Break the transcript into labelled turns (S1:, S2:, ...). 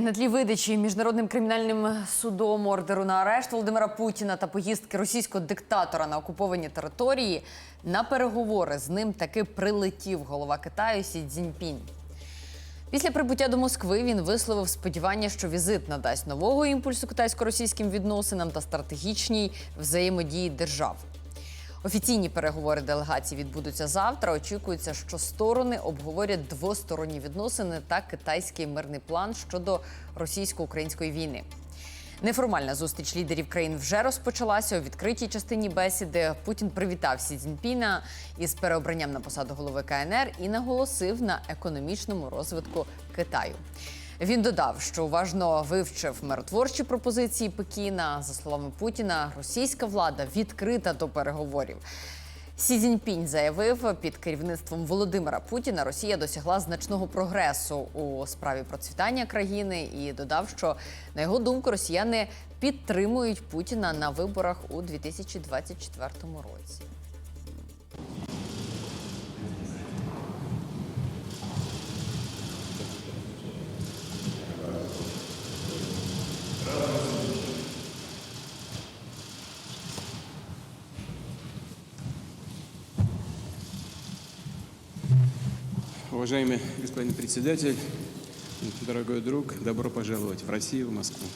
S1: На тлі видачі міжнародним кримінальним судом ордеру на арешт Володимира Путіна та поїздки російського диктатора на окуповані території на переговори з ним таки прилетів голова Китаю Сі Цзіньпінь. Після прибуття до Москви він висловив сподівання, що візит надасть нового імпульсу китайсько-російським відносинам та стратегічній взаємодії держав. Офіційні переговори делегації відбудуться завтра. Очікується, що сторони обговорять двосторонні відносини та китайський мирний план щодо російсько-української війни. Неформальна зустріч лідерів країн вже розпочалася у відкритій частині бесіди. Путін привітав Сі Цзіньпіна із переобранням на посаду голови КНР і наголосив на економічному розвитку Китаю. Він додав, що уважно вивчив миротворчі пропозиції Пекіна. За словами Путіна, російська влада відкрита до переговорів. Сі Цзіньпінь заявив, під керівництвом Володимира Путіна Росія досягла значного прогресу у справі процвітання країни і додав, що на його думку росіяни підтримують Путіна на виборах у 2024 році.
S2: Уважаемый господин председатель, дорогой друг, добро пожаловать в Россию, в Москву.